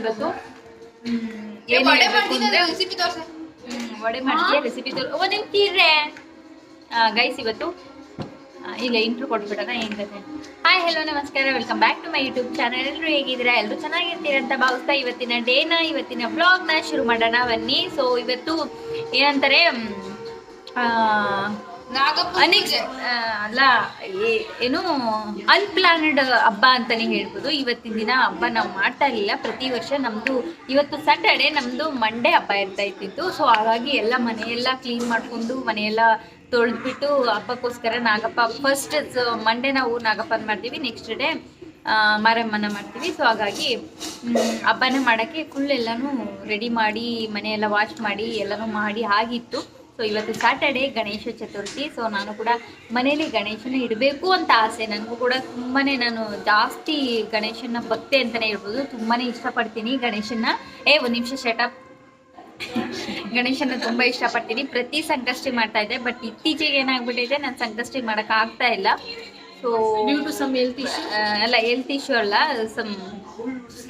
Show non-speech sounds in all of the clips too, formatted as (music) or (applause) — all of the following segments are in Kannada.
ಇವತ್ತು ಏನ್ ಹೇಳ್ಬೇಕು ಅಂದ್ರೆ? ರೆಸಿಪಿ ತೋರ್ಸ. ಹ್ಮ್, ವಡೆ ಮಾಡ್ತೀಯ? ರೆಸಿಪಿ ಓ ನಿಂತಿರ್ರೆ ಗೈಸ್ ಇವತ್ತು ಇಲ್ಲ ಇಂಟ್ರು ಕೊಟ್ಬಿಡೋಣ ಏನ್ ಕತೆ? ಹಾಯ್ ಹೆಲೋ ನಮಸ್ಕಾರ. Welcome back to my YouTube channel ಎಲ್ಲರೂ ಹೇಗಿದ್ದೀರಾ? ಎಲ್ಲರೂ ಚೆನ್ನಾಗಿರ್ತೀರ ಅಂತ ಭಾವಿಸ್ತಾ ಇವತ್ತಿನ ಡೇನ ಇವತ್ತಿನ ಬ್ಲಾಗ್ನ ಶುರು ಮಾಡೋಣ ಬನ್ನಿ. ಸೊ ಇವತ್ತು ಏನಂತಾರೆ ಅಲ್ಲ ಏನು ಅನ್ಪ್ಲಾನಡ್ ಹಬ್ಬ ಅಂತಾನೆ ಹೇಳ್ಬೋದು. ಇವತ್ತಿನ ದಿನ ಹಬ್ಬ ನಾವು ಮಾಡ್ತಾ ಇರಲಿಲ್ಲ. ಪ್ರತಿ ವರ್ಷ ನಮ್ದು ಇವತ್ತು ಸ್ಯಾಟರ್ಡೆ ನಮ್ದು ಮಂಡೇ ಹಬ್ಬ ಇರ್ತಾ ಇತ್ತಿತ್ತು ಸೊ ಹಾಗಾಗಿ ಎಲ್ಲ ಮನೆಯೆಲ್ಲ ಕ್ಲೀನ್ ಮಾಡ್ಕೊಂಡು ಮನೆಯೆಲ್ಲ ತೊಳೆದ್ಬಿಟ್ಟು ಹಬ್ಬಕ್ಕೋಸ್ಕರ ನಾಗಪ್ಪ ಫಸ್ಟ್ ಮಂಡೇ ನಾವು ನಾಗಪ್ಪನ ಮಾಡ್ತೀವಿ. ನೆಕ್ಸ್ಟ್ ಡೇ ಮಾರಮ್ಮನ ಮಾಡ್ತೀವಿ. ಸೊ ಹಾಗಾಗಿ ಹಬ್ಬನ ಮಾಡೋಕ್ಕೆ ಫುಲ್ ಎಲ್ಲನೂ ರೆಡಿ ಮಾಡಿ ಮನೆಯೆಲ್ಲ ವಾಶ್ ಮಾಡಿ ಎಲ್ಲನೂ ಮಾಡಿ ಆಗಿತ್ತು. ಸೊ ಇವತ್ತು ಸ್ಯಾಟರ್ಡೆ ಗಣೇಶ ಚತುರ್ಥಿ. ಸೊ ನಾನು ಕೂಡ ಮನೇಲಿ ಗಣೇಶನ ಇಡಬೇಕು ಅಂತ ಆಸೆ. ನನಗೂ ಕೂಡ ತುಂಬಾನೇ ನಾನು ಜಾಸ್ತಿ ಗಣೇಶನ ಭಕ್ತೆ ಅಂತಲೇ ಇರ್ಬೋದು ತುಂಬಾನೇ ಇಷ್ಟಪಡ್ತೀನಿ ಗಣೇಶನ ಏ ಒಂದು ನಿಮಿಷ ಶಟಪ್ ಗಣೇಶನ ತುಂಬಾ ಇಷ್ಟಪಡ್ತೀನಿ. ಪ್ರತಿ ಸಂಕಷ್ಟಿ ಮಾಡ್ತಾ ಇದ್ದೆ ಬಟ್ ಇತ್ತೀಚೆಗೆ ಏನಾಗ್ಬಿಟ್ಟಿದೆ ನಾನು ಸಂಕಷ್ಟಿ ಮಾಡೋಕ್ಕಾಗ್ತಾ ಇಲ್ಲ. So due to some health ಅಲ್ಲ ಹೆಲ್ತ್ ಇಶ್ಯೂ ಅಲ್ಲ ಸಮ್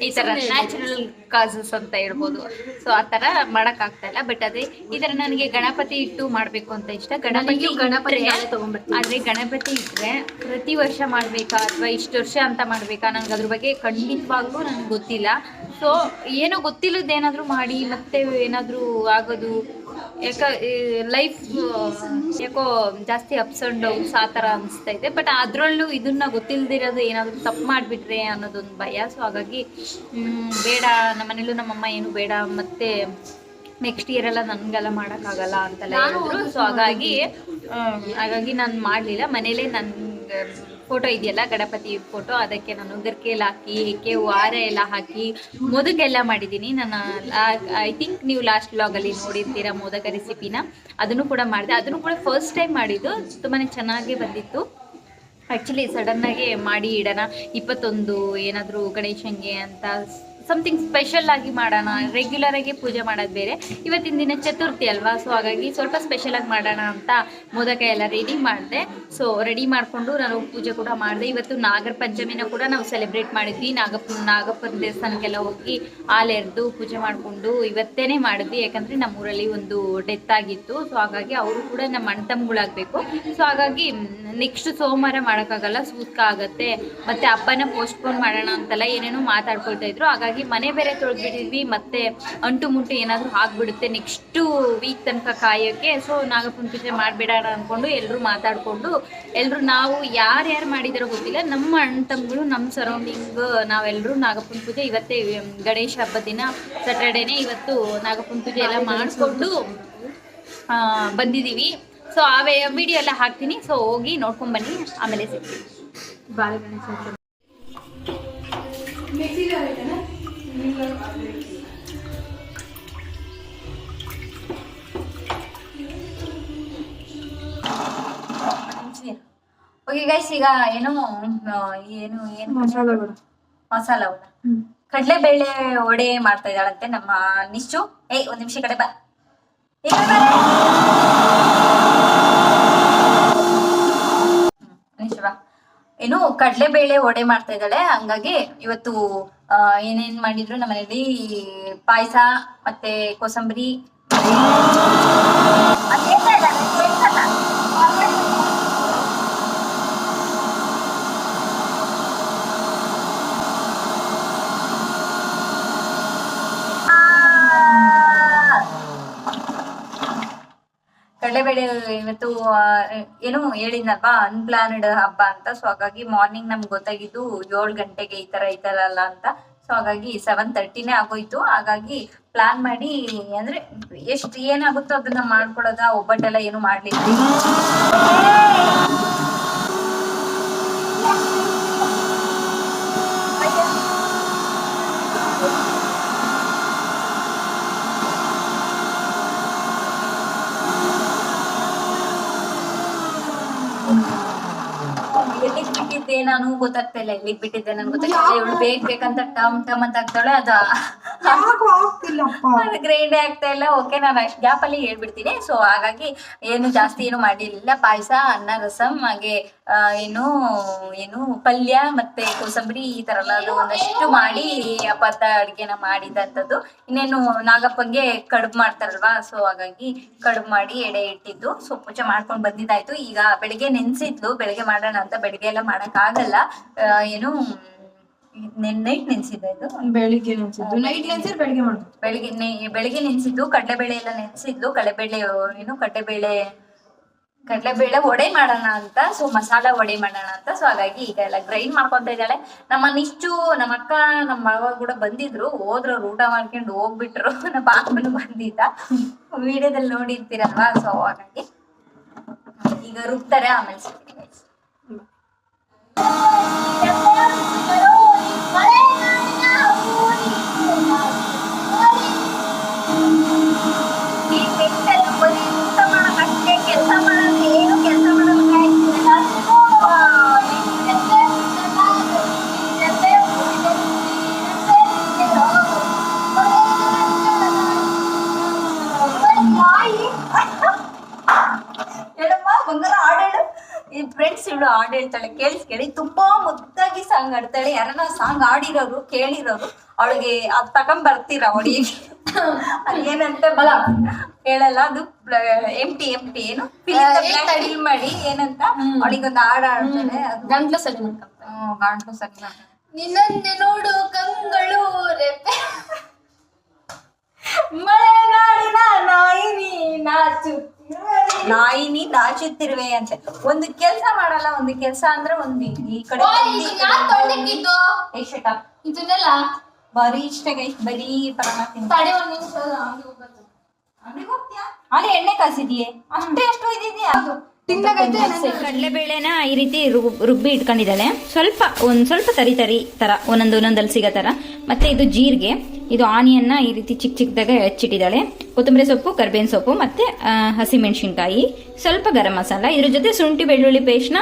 ಈ ತರ ನ್ಯಾಚುರಲ್ ಕಾಸಸ್ ಅಂತ ಹೇಳ್ಬೋದು ಸೊ ಆ ತರ ಮಾಡಕ್ ಆಗ್ತಾ ಇಲ್ಲ. ಬಟ್ ಅದೇ ಈ ತರ ನನಗೆ ಗಣಪತಿ ಇಟ್ಟು ಮಾಡ್ಬೇಕು ಅಂತ ಇಷ್ಟ. ಗಣಪತಿ ಗಣಪತಿ. ಆದ್ರೆ ಗಣಪತಿ ಇಟ್ರೆ ಪ್ರತಿ ವರ್ಷ ಮಾಡ್ಬೇಕಾ ಅಥವಾ ಇಷ್ಟು ವರ್ಷ ಅಂತ ಮಾಡ್ಬೇಕಾ? ನನ್ಗೆ ಅದ್ರ ಬಗ್ಗೆ ಖಂಡಿತವಾಗ್ಲೂ ನನ್ಗೆ ಗೊತ್ತಿಲ್ಲ. ಸೊ ಏನೋ ಗೊತ್ತಿಲ್ಲದೇನಾದ್ರೂ ಮಾಡಿ ಮತ್ತೆ ಏನಾದ್ರೂ ಆಗೋದು ಯಾಕ ಲೈಫ್ ಯಾಕೋ ಜಾಸ್ತಿ ಅಪ್ಸ್ ಅಂಡ್ ಡೌನ್ಸ್ ಆ ಥರ ಅನಿಸ್ತಾ ಇದೆ. ಬಟ್ ಅದರಲ್ಲೂ ಇದನ್ನ ಗೊತ್ತಿಲ್ದಿರೋದು ಏನಾದರೂ ತಪ್ಪು ಮಾಡಿಬಿಟ್ರೆ ಅನ್ನೋದೊಂದು ಭಯ. ಸೊ ಹಾಗಾಗಿ ಬೇಡ ನಮ್ಮನೇಲೂ ನಮ್ಮಮ್ಮ ಏನು ಬೇಡ ಮತ್ತೆ ನೆಕ್ಸ್ಟ್ ಇಯರ್ ಎಲ್ಲ ನನಗೆಲ್ಲ ಮಾಡೋಕ್ಕಾಗಲ್ಲ ಅಂತೆಲ್ಲ ಹೇಳಿದ್ರು. ಸೊ ಹಾಗಾಗಿ ಹಾಗಾಗಿ ನಾನು ಮಾಡಲಿಲ್ಲ. ಮನೇಲೇ ನನ್ನ ಫೋಟೋ ಇದೆಯಲ್ಲ, ಗಣಪತಿ ಫೋಟೋ ಅದಕ್ಕೆ ನಾನು ಗರ್ಕೆಲ್ಲ ಹಾಕಿ ಎಕ್ಕೆ ವಾರ ಎಲ್ಲ ಹಾಕಿ, ಮೋದಕೆಲ್ಲ ಮಾಡಿದ್ದೀನಿ. ನಾನು ಐ ಥಿಂಕ್ ನೀವು ಲಾಸ್ಟ್ ವ್ಲಾಗಲ್ಲಿ ನೋಡಿರ್ತೀರ ಮೋದಕ ರೆಸಿಪಿನ ಅದನ್ನು ಕೂಡ ಮಾಡಿದೆ. ಅದನ್ನು ಕೂಡ ಫಸ್ಟ್ ಟೈಮ್ ಮಾಡಿದ್ದು. ತುಂಬಾ ಚೆನ್ನಾಗಿ ಬಂದಿತ್ತು. ಆ್ಯಕ್ಚುಲಿ ಸಡನ್ನಾಗಿ ಮಾಡಿ ಇಡೋಣ. ಇಪ್ಪತ್ತೊಂದು ಏನಾದರೂ ಗಣೇಶಂಗೆ ಅಂತ ಸಮಥಿಂಗ್ ಸ್ಪೆಷಲ್ ಆಗಿ ಮಾಡೋಣ ರೆಗ್ಯುಲರ್ ಆಗಿ ಪೂಜೆ ಮಾಡೋದು ಬೇರೆ. ಇವತ್ತಿನ ದಿನ ಚತುರ್ಥಿ ಅಲ್ವಾ ಸೊ ಹಾಗಾಗಿ ಸ್ವಲ್ಪ ಸ್ಪೆಷಲ್ ಆಗಿ ಮಾಡೋಣ ಅಂತ ಮೋದಕ ಎಲ್ಲ ರೆಡಿ ಮಾಡಿದೆ. ಸೊ ರೆಡಿ ಮಾಡಿಕೊಂಡು ನಾನು ಪೂಜೆ ಕೂಡ ಮಾಡಿದೆ. ಇವತ್ತು ನಾಗರ ಪಂಚಮಿನ ಕೂಡ ನಾವು ಸೆಲೆಬ್ರೇಟ್ ಮಾಡಿದ್ವಿ. ನಾಗಪ್ಪ ನಾಗಪ್ಪನ ದೇವಸ್ಥಾನಕ್ಕೆಲ್ಲ ಹೋಗಿ ಹಾಲೆರೆದು ಪೂಜೆ ಮಾಡಿಕೊಂಡು ಇವತ್ತೇನೆ ಮಾಡಿದ್ವಿ. ಯಾಕಂದರೆ ನಮ್ಮೂರಲ್ಲಿ ಒಂದು ಡೆತ್ ಆಗಿತ್ತು. ಸೊ ಹಾಗಾಗಿ ಅವರು ಕೂಡ ನಮ್ಮ ಅಣ್ಣ ಸೊ ಹಾಗಾಗಿ ನೆಕ್ಸ್ಟ್ ಸೋಮವಾರ ಮಾಡೋಕ್ಕಾಗಲ್ಲ. ಸೂತ್ಕ ಆಗುತ್ತೆ. ಮತ್ತೆ ಹಬ್ಬನ ಪೋಸ್ಟ್ಪೋನ್ ಮಾಡೋಣ ಅಂತೆಲ್ಲ ಏನೇನೋ ಮಾತಾಡ್ಕೊಳ್ತಾ ಇದ್ರು. ಹಾಗಾಗಿ ಮನೆ ಬೇರೆ ತೊಳೆದ್ಬಿಟ್ಟಿದ್ವಿ ಮತ್ತೆ ಅಂಟು ಮುಂಟು ಏನಾದ್ರು ಆಗ್ಬಿಡುತ್ತೆ ನೆಕ್ಸ್ಟು ವೀಕ್ ತನಕ ಕಾಯೋಕ್ಕೆ. ಸೊ ನಾಗಪ್ಪನ ಪೂಜೆ ಮಾಡಿಬಿಡೋಣ ಅಂದ್ಕೊಂಡು ಎಲ್ಲರೂ ಮಾತಾಡ್ಕೊಂಡು ಎಲ್ಲರೂ ನಾವು ಯಾರ್ಯಾರು ಮಾಡಿದಾರೋ ಗೊತ್ತಿಲ್ಲ ನಮ್ಮ ಅಣ್ಣ ತಮ್ಮಗಳು ನಮ್ಮ ಸರೌಂಡಿಂಗ್ ನಾವೆಲ್ಲರೂ ನಾಗಪ್ಪನ ಪೂಜೆ ಇವತ್ತೇ ಗಣೇಶ ಹಬ್ಬದ ದಿನ ಸ್ಯಾಟರ್ಡೇನೆ ಇವತ್ತು ನಾಗಪ್ಪನ ಪೂಜೆ ಎಲ್ಲ ಮಾಡಿಸ್ಕೊಂಡು ಆ, ಬಂದಿದ್ದೀವಿ ಸೊ ಆ ವಿಡಿಯೋ ಎಲ್ಲ ಹಾಕ್ತೀನಿ. ಸೊ ಹೋಗಿ ನೋಡ್ಕೊಂಡ್ ಬನ್ನಿ. ಆಮೇಲೆ ಸಿಗ್ತೀವಿ ಬಾಳೆ ಗಣೇಶ ಓಕೆ ಗೈಸ್ ಈಗ ಏನು ಏನು ಏನು? ಮಸಾಲ ವಡೆ ಕಡಲೆಬೇಳೆ ವಡೆ ಮಾಡ್ತಾ ಇದ್ದಾಳಂತೆ ನಮ್ಮ ನಿಶ್ಚು. ಏಯ್ ಒಂದ್ ನಿಮಿಷ ಕಡೆ ಬಾ. ನಿಶ್ಚು ಬಾ. ಏನು ಕಡಲೆಬೇಳೆ ವಡೆ ಮಾಡ್ತಾ ಇದ್ದಾಳೆ. ಹಂಗಾಗಿ ಇವತ್ತು ಏನೇನ್ ಮಾಡಿದ್ರು ನಮ್ಮ ಮನೇಲಿ ಪಾಯಸ ಮತ್ತೆ ಕೋಸಂಬರಿ ಅದೇನ್ ಬೇಡ, ನಂಗ್ ಬೇಕಲ್ಲ. ಕಡಲೆಬೇಳೆ ಇವತ್ತು ಏನು ಹೇಳಿದ್ನಲ್ವಾ ಅನ್ಪ್ಲಾನ್ಡ್ ಹಬ್ಬ ಅಂತ ಸೊ ಹಾಗಾಗಿ ಮಾರ್ನಿಂಗ್ ನಮ್ಗೆ ಗೊತ್ತಾಗಿದ್ದು ಏಳು ಗಂಟೆಗೆ ಈ ತರ ಈ ಅಂತ. ಸೊ ಹಾಗಾಗಿ ಸೆವೆನ್ ತರ್ಟಿನೇ ಆಗೋಯ್ತು. ಹಾಗಾಗಿ ಪ್ಲಾನ್ ಮಾಡಿ, ಅಂದ್ರೆ ಎಷ್ಟು ಏನಾಗುತ್ತೋ ಅದನ್ನ ಮಾಡ್ಕೊಳ್ಳೋದ, ಒಬ್ಬಟ್ಟೆಲ್ಲ ಏನು ಮಾಡ್ಲಿಲ್ಲ ಎಲ್ಲಿಗ್ ಬಿಟ್ಟಿದ್ದೆ ನಾನು ಗೊತ್ತಾಗ್ತಾ ಇಲ್ಲ ಎಲ್ಲಿಗ್ ಬಿಟ್ಟಿದ್ದೆ ನನ್ಗೆ ಗೊತ್ತಾಗ್ತಾ ಇಲ್ಲ. ಇವಳು ಬೇಕ್ ಬೇಕಂತ ಟಮ್ ಟಮ್ ಅಂತ ಆಗ್ತಾಳೆ ಅದ. ಯಾಕೋ ಆಗ್ತಿಲ್ಲಪ್ಪ. ಗ್ರೈಂಡೇ ಆಗ್ತಾ ಇಲ್ಲ. ಓಕೆ ನಾನು ಅಷ್ಟು ಗ್ಯಾಪಲ್ಲಿ ಹೇಳ್ಬಿಡ್ತೀನಿ. ಸೊ ಹಾಗಾಗಿ ಏನು ಜಾಸ್ತಿ ಏನು ಮಾಡಿರಲಿಲ್ಲ. ಪಾಯಸ, ಅನ್ನ, ರಸಂ, ಹಾಗೆ ಏನು ಏನು ಪಲ್ಯ ಮತ್ತೆ ಕೋಸಂಬರಿ ಈ ತರ ಒಂದಷ್ಟು ಮಾಡಿ ಅಪಾತ ಅಡುಗೆನ ಮಾಡಿದಂಥದ್ದು. ಇನ್ನೇನು ನಾಗಪ್ಪಂಗೆ ಕಡುಬು ಮಾಡ್ತಾರಲ್ವಾ? ಸೊ ಹಾಗಾಗಿ ಕಡುಬು ಮಾಡಿ ಎಡೆ ಇಟ್ಟಿದ್ದು. ಸೊ ಪೂಜೆ ಮಾಡ್ಕೊಂಡು ಬಂದಿದ್ದಾಯ್ತು. ಈಗ ಬೆಳಿಗ್ಗೆ ನೆನ್ಸಿದ್ಲು. ಬೆಳಿಗ್ಗೆ ಮಾಡೋಣ ಅಂತ. ಬೆಳಿಗ್ಗೆ ಎಲ್ಲ ಮಾಡೋಕ್ಕಾಗಲ್ಲ. ಆಗಲ್ಲ ಏನು ನೈಟ್ ನೆನ್ಸಿದ್ದೆ ಇದು? ಬೆಳಿಗ್ಗೆ ನೆನ್ಸಿದ್ದು. ನೈಟ್ ನೆನ್ಸಿದ್ರೆ ಬೆಳಿಗ್ಗೆ ಬೆಳಿಗ್ಗೆ ನೆ- ಬೆಳಿಗ್ಗೆ ನೆನ್ಸಿದ್ದು ಕಡಲೆಬೇಳೆ ಎಲ್ಲ ನೆನ್ಸಿದ್ಲು. ಕಡಲೆಬೇಳೆ ಏನು ಕಡಲೆಬೇಳೆ ಕಡಲೆಬೇಳೆ ವಡೆ ಮಾಡೋಣ ಅಂತ ಸೊ ಮಸಾಲ ವಡೆ ಮಾಡೋಣ ಅಂತ. ಸೊ ಹಾಗಾಗಿ ಈಗ ಎಲ್ಲ ಗ್ರೈಂಡ್ ಮಾಡ್ಕೊತ ಇದ್ದಾಳೆ. ನಮ್ಮ ನಿಶ್ಚು ನಮ್ಮ ಅಕ್ಕ ನಮ್ಮ ಮಗ ಕೂಡ ಬಂದಿದ್ರು. ಹೋದ್ರು ಊಟ ಮಾಡ್ಕೊಂಡು ಹೋಗ್ಬಿಟ್ರು. (laughs) ನಮ್ಮ ಪಾಪನು ಬಂದಿದ್ದ. ವಿಡಿಯೋದಲ್ಲಿ ನೋಡಿರ್ತೀರಲ್ವಾ? ಸೊ ಹಾಗಾಗಿ ಈಗ ರುಬ್ತಾರೆ ಆಮೇಲೆ ಸಿಗ್ತೀನಿ guys. ಫ್ರೆಂಡ್ಸ್ ಇವಳು ಹಾಡು ಹೇಳ್ತಾಳೆ ಕೇಳಿಸ್ಕೇಳಿ ತುಂಬಾ ಮುದ್ದಾಗಿ ಸಾಂಗ್ ಆಡ್ತಾಳೆ ಯಾರನ್ನ ಸಾಂಗ್ ಆಡಿರೋರು ಕೇಳಿರೋರು ಅವಳಿಗೆ ಅದ್ ತಕೊಂಡ್ ಬರ್ತೀರ ಅವಳಿಗೆ. ಏನಂತೆ ಬಲ ಹೇಳಲ್ಲ. ಅದು ಎಂ ಟಿ ಎಂ ಟಿ ಏನು ಫಿಲ್ ಮಾಡಿ ಏನಂತ? ಅವಳಿಗೊಂದು ಹಾಡು ಆಡ್ತಾಳೆ ಗಂಟ್ಲು ಸರಿ ಮಾಡ್ಕೊಂತ ಗಂಟ್ಲು ಸರಿ. ನಿನ್ನನ್ನೇ ನೋಡು ಕಂಗಳು ರೆಪ್ಪೆ ಮಲೆನಾಡಿನ ನಾಯಿನಿ ನಾಚು ನಾಯಿನಿ ನಾಚುತ್ತಿರುವೆ ಅಂತ. ಒಂದು ಕೆಲಸ ಮಾಡಲ್ಲ ಒಂದು ಕೆಲಸ ಅಂದ್ರೆ ಒಂದು ಈ ಕಡೆ. ಇದನ್ನೆಲ್ಲ ಬರೀ ಇಷ್ಟ ಗೈಸ್ ಬರೀ ಪರಮಾತ್ಮ ತಿಂತ ತಡೆ ಒಂದ್ ನಿಮಿಷ ಹಂಗೆ ಹೋಗ್ಬರ್ತೀನಿ. ಅಂಗಡಿಗೆ ಹೋಗ್ತೀಯಾ? ಅಲ್ಲಿ ಎಣ್ಣೆ ಕಾಸಿದ್ಯೇ? ಅಷ್ಟೇ ಎಷ್ಟು ಇದೆಯಾ ಕಡಲೆಬೇಳೆನ ಈ ರೀತಿ ರುಬ್- ರುಬ್ಬಿ ಇಟ್ಕೊಂಡಿದ್ದಾಳೆ. ಸ್ವಲ್ಪ ಒಂದ್ ಸ್ವಲ್ಪ ತರಿ ತರಿ ತರ ಒಂದೊಂದು ಒಂದೊಂದಲ್ಲಿ ಸಿಗೋ ತರ. ಮತ್ತೆ ಇದು ಜೀರಿಗೆ. ಇದು ಆನಿಯನ್ನ ಈ ರೀತಿ ಚಿಕ್ಕ ಚಿಕ್ಕದಾಗ ಹೆಚ್ಚಿಟ್ಟಿದ್ದಾಳೆ. ಕೊತ್ತಂಬರಿ ಸೊಪ್ಪು ಕರ್ಬೇವಿನ ಸೊಪ್ಪು ಮತ್ತೆ ಹಸಿ ಹಸಿಮೆಣಸಿನ್ಕಾಯಿ. ಸ್ವಲ್ಪ ಗರಂ ಮಸಾಲ. ಇದ್ರ ಜೊತೆ ಶುಂಠಿ ಬೆಳ್ಳುಳ್ಳಿ ಪೇಸ್ಟ್ನ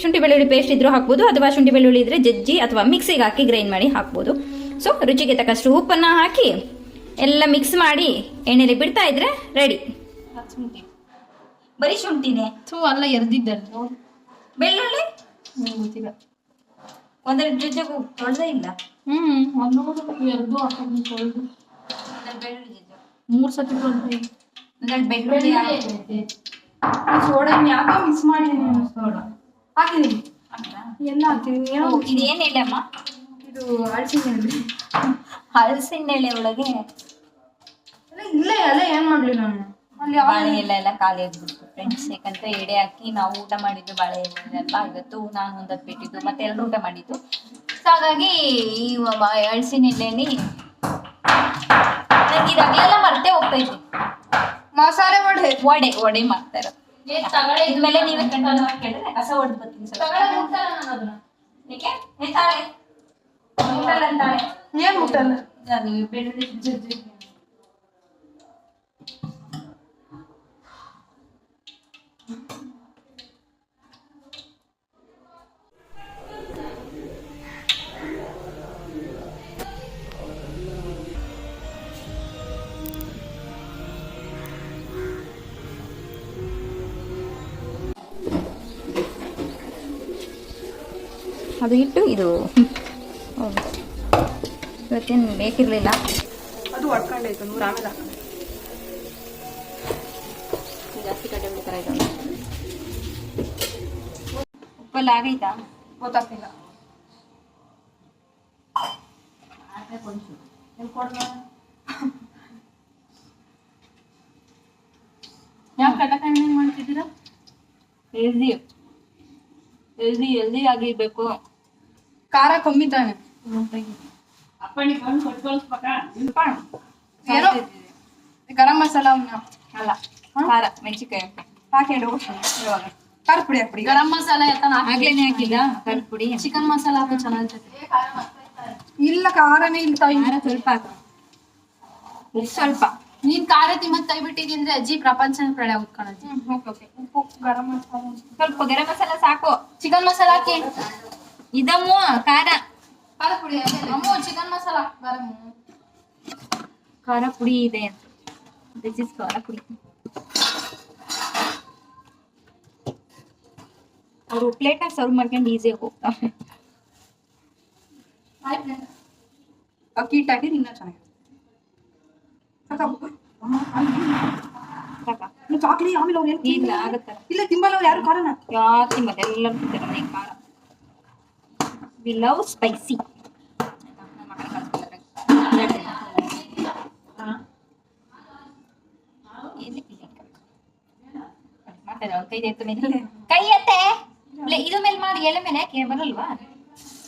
ಶುಂಠಿ ಬೆಳ್ಳುಳ್ಳಿ ಪೇಸ್ಟ್ ಇದ್ರೂ ಹಾಕ್ಬೋದು ಅಥವಾ ಶುಂಠಿ ಬೆಳ್ಳುಳ್ಳಿ ಇದ್ರೆ ಜಜ್ಜಿ ಅಥವಾ ಮಿಕ್ಸಿಗೆ ಹಾಕಿ ಗ್ರೈಂಡ್ ಮಾಡಿ ಹಾಕ್ಬೋದು. ಸೊ ರುಚಿಗೆ ತಕ್ಕಷ್ಟು ಉಪ್ಪನ್ನ ಹಾಕಿ ಎಲ್ಲ ಮಿಕ್ಸ್ ಮಾಡಿ ಎಣ್ಣೆಲಿ ಬಿಡ್ತಾ ಇದ್ರೆ ರೆಡಿ. ಬರೀ ಶುಂಠಿನೇ? ಥೂ ಅಲ್ಲ ಎರ್ದಿದ್ದಲ್ಲ ಬೆಳ್ಳುಳ್ಳಿ? ಗೊತ್ತಿಲ್ಲ. ಒಂದೆರಡು ಜಜ್ಜಗು ತೊಳೆದೇ ಇಲ್ಲ. ಹ್ಮ್ ಒಂದು ಎರಡು ಹಾಕೊಂಡು ತೊಳ್ದು ಬೆಳ್ಳುಳ್ಳಿ ಮೂರ್ ಸತಿ ತೊಳ್ದು ಒಂದೆರಡು ಬೆಳ್ಳುಳ್ಳಿ. ಸೋಡಾ ಯಾಕೋ ಮಿಸ್ ಮಾಡಿದೀನಿ ಸೋಡಾ. ಹಾಕಿದೀನಿ? ಎಲ್ಲ ಹಾಕ್ತೀನಿ. ಏನೋ ಅಮ್ಮ? ಇದು ಅಳ್ಸಿದ್ದೀನಿ ಹಲಸಿನ ಎಲೆ ಒಳಗೆ? ಇಲ್ಲ ಎಲ್ಲ ಏನ್ ಮಾಡ್ಲಿ ನಾನು? ಬಾಳೆ ಎಲೆ ಎಲ್ಲ ಖಾಲಿ ಆಗ್ಬಿಡ್ತು ಫ್ರೆಂಡ್ಸ್ ಯಾಕಂದ್ರೆ ಎಡೆ ಹಾಕಿ ನಾವು ಊಟ ಮಾಡಿದ್ದು ಬಾಳೆ ಎಲೆ ಅಲ್ವಾ? ಇವತ್ತು ನಾನು ಒಂದತ್ತು ಬಿಟ್ಟಿದ್ದು ಮತ್ತೆ ಎಲ್ಲರೂ ಊಟ ಮಾಡಿದ್ದು. ಸೊ ಹಾಗಾಗಿ ಈ ಅಳಸಿನ ಎಲೆಯಲ್ಲಿ ನಂಗೆ ಇದಾಗಲೆಲ್ಲ ಮರ್ತೇ ಹೋಗ್ತಾ ಇದ್ದೆ. ಮಸಾಲೆ ವಡೆ. ಒಡೆ ವಡೆ ಮಾಡ್ತಾರೆ ಇದ್ಮೇಲೆ ನೀವೇ ಕಂಟ್ರೋಲ್ ಮಾಡಿ ಕೇಳಿದ್ರೆ ಕಸ ಹೊಡೆದು ಬರ್ತೀನಿ ಸ್ವಲ್ಪ ತಗಳೆ ಮುಟ್ಟಾರ ಅದು ಹಿಟ್ಟು ಇದು ಇವತ್ತೇನು ಬೇಕಿರಲಿಲ್ಲ. ಅದು ಹೊಡ್ಕೊಂಡೈತು ನೂರ ಆಮೇಲೆ ಹಾಕೋಣ. ಜಾಸ್ತಿ ಕಡ್ಲೆ ಥರ ಇದು ಉಪ್ಪೆಲ್ಲ ಆಗೈತಾ ಗೊತ್ತಾಗ್ತಿಲ್ಲ. ಯಾವ ಕಡಲೆಕಾಯಿ ಮಾಡ್ತಿದ್ದೀರಾ? ಹೆಲ್ದಿ ಹೆಲ್ದಿ ಹೆಲ್ದಿ ಆಗಿರ್ಬೇಕು. ಖಾರ ಕಮ್ಮಿ ತಾನೆ ಏನೋ? ಗರಂ ಮಸಾಲ ಅಲ್ಲ ಖಾರ ಮೆಣಸಿನ್ಕಾಯಿ. ಹಾಕೊಂಡು ಇವಾಗ ಖಾರ ಪುಡಿ ಹಾಕ್ಬಿಡಿ. ಗರಂ ಮಸಾಲ ಆಗ್ಲೇನೆ ಹಾಕಿಲ್ಲ? ಕರ್ಪುಡಿ ಪುಡಿ. ಚಿಕನ್ ಮಸಾಲ ಹಾಕೋ ಇಲ್ಲ ಖಾರನೇ ಇಲ್ಲ ಖಾರ ಸ್ವಲ್ಪ ಹಾಕು. ಸ್ವಲ್ಪ. ನೀನ್ ಖಾರ ತಿಮ್ಮತ್ ಕೈ ಬಿಟ್ಟಿದ್ರೆ ಅಜ್ಜಿ ಪ್ರಪಂಚನ ಪ್ರಳಯ ಉಪ್ಪು ಗರಂ ಮಸಾಲ ಸ್ವಲ್ಪ ಗರಂ ಮಸಾಲ ಸಾಕು. ಚಿಕನ್ ಮಸಾಲ ಹಾಕಿ. ಇದಮ್ಮು ಖಾರ ಖಾರ ಪುಡಿ ಅಮ್ಮು ಚಿಕನ್ ಮಸಾಲ ಗರಂ ಖಾರ ಪುಡಿ ಇದೆ ಅಂತ ದಿಸ್ ಇಸ್ ಖಾರ ಪುಡಿ ಅವರು ಪ್ಲೇಟ್ನಾಗ ಸರ್ವ್ ಮಾಡ್ಕೊಂಡು ಈಸಿಯಾಗಿ ಹೋಗ್ತಾರೆ ಆಯ್ತು ಅಕ್ಕಿ ಹಿಟ್ಟು ಹಾಕಿದ್ರೆ ಇನ್ನೂ ಚೆನ್ನಾಗಿರುತ್ತೆ ಸಾಕು. ಅಮ್ಮ, ಸಾಕಾ? ಇನ್ನು ಚಾಕ್ಲಿ ಆಮೇಲೆ ಅವ್ರು ಏನು ಇಲ್ಲ ಆಗತ್ತಲ್ಲ ಇಲ್ಲ ತಿಂಬಲ್ಲ ಅವ್ರು ಯಾರು ಖಾರನ ಯಾಕೆ ತಿಂಬಲ್ಲ ಎಲ್ಲರೂ ತಿಂತಾರೆ ಮನೆಗೆ ಖಾರ ವಿ ಲವ್ ಸ್ಪೈಸಿ ಕೈ ಎತ್ತು ಮೇಲೆ ಕೈ ಎತ್ತೆ ಲೇ, ಇದು ಮೇಲೆ ಮಾಡಿ ಎಲೆ ಮೇಲೆ ಯಾಕೆ ಬರಲ್ವಾ?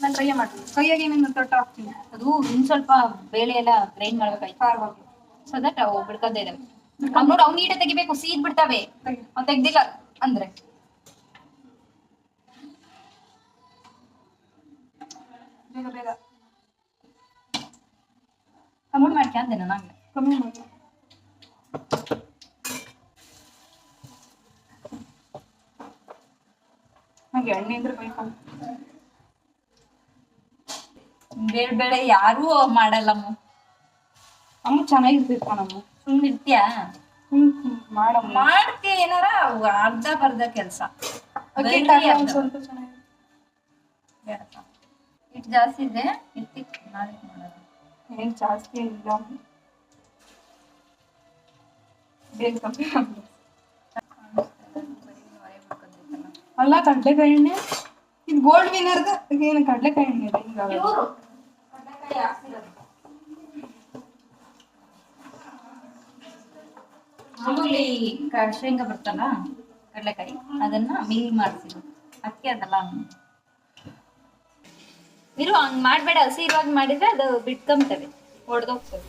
ನಾನು ಕೈಯ ಮಾಡ್ತೀನಿ. ಕೈಯಾಗ ಏನೇನು ತೊಟ್ಟ ಹಾಕ್ತೀನಿ. ಅದು ಇನ್ನು ಸ್ವಲ್ಪ ಬೇಳೆ ಎಲ್ಲ ಗ್ರೈಂಡ್ ಮಾಡ್ಬೇಕಾಯ್ತು. ಖಾರವಾಗಿ ಸೊ ದಟ್ ಅವು ಬಿಡ್ಕದೇ ಇದಾವೆ ಅವ್ನು ನೋಡಿ ಅವ್ನು ನೀಟ ತೆಗಿಬೇಕು ಸೀದ್ ಬಿಡ್ತಾವೆ. ಅವ್ನು ತೆಗ್ದಿಲ್ಲ ಅಂದ್ರೆ. ಬೇಗ ಬೇಗ. ಕಮ್ಮಿ ಮಾಡ್ಕೊಂಡೆ ನಂಗೆ. ಕಮ್ಮಿ ಮಾಡಿ. ನಂಗೆ ಎಣ್ಣೆ ಅಂದ್ರೆ ಬೇಕು ಬೇಳೆ ಬೇಳೆ ಯಾರೂ ಮಾಡಲ್ಲಮ್ಮ. ಅಮ್ಮ ಚೆನ್ನಾಗಿರ್ತಿತ್ತು ನಮ್ಮ ಸುಮ್ಮನೆ ಇರ್ತೀಯ? ಮಾಡಮ್ಮ. ಮಾಡ್ತೀಯ ಏನಾರ? ಅರ್ಧ ಬರ್ಧ ಕೆಲಸ. ಸ್ವಲ್ಪ ಚೆನ್ನಾಗಿ. ಇಟ್ಟು ಜಾಸ್ತಿ ಇದೆ ಇರ್ತಿ ನಾಳೆ ಮಾಡೋದು. ಏನ್ ಜಾಸ್ತಿ ಇಲ್ಲ. ಬೇಗ ಕಮ್ಮಿ ಆಗ್ಲಿ. ಅಲ್ಲ ಕಡ್ಲೆಕಾಯಿ ಎಣ್ಣೆ ಇದು ಗೋಲ್ಡ್ ವಿನ್ನರ್ದ ಏನು ಕಡ್ಲೆಕಾಯಿ ಎಣ್ಣೆ ಇದೆ ಹಿಂಗಾಗಲ್ಲ ಮಾಮೂಲಿ ಕ- ಶೇಂಗಾ ಬರ್ತಲ್ಲ ಕಡಲೆಕಾಯಿ ಅದನ್ನ ಮಿಲ್ ಮಾಡಿಸಿದ್ರು ಅಕ್ಕಿ ಅದಲ್ಲ. ಇರು ಹಂಗ್ ಮಾಡ್ಬೇಡ. ಹಸಿ ಇರುವಾಗ ಮಾಡಿದ್ರೆ ಅದು ಬಿಟ್ಕೊಂತವೆ ಹೊಡೆದೋಗ್ತವೆ